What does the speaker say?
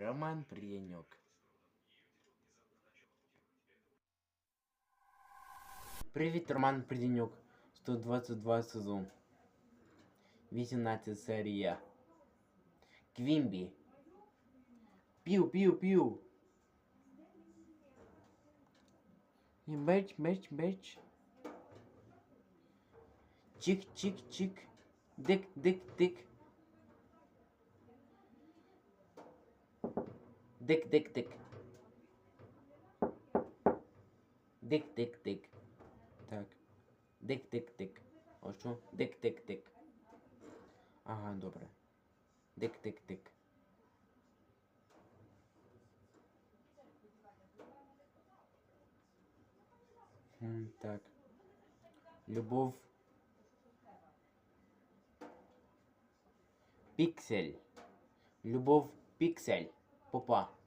Роман Пренек. Привіт, Роман Приденюк. 122 сезон. 18 серія. Квімбі. Пів-пів-пів. І меч, меч, меч. Чик-чик-чик. Дик-дик-дик. Дик, дик. Так. Дик, дик, дик. О що? Дик, дик, дик. Ага, добре. Дик, дик, дик. Хм, так. Любов. Піксель. Любов Піксель. Попа.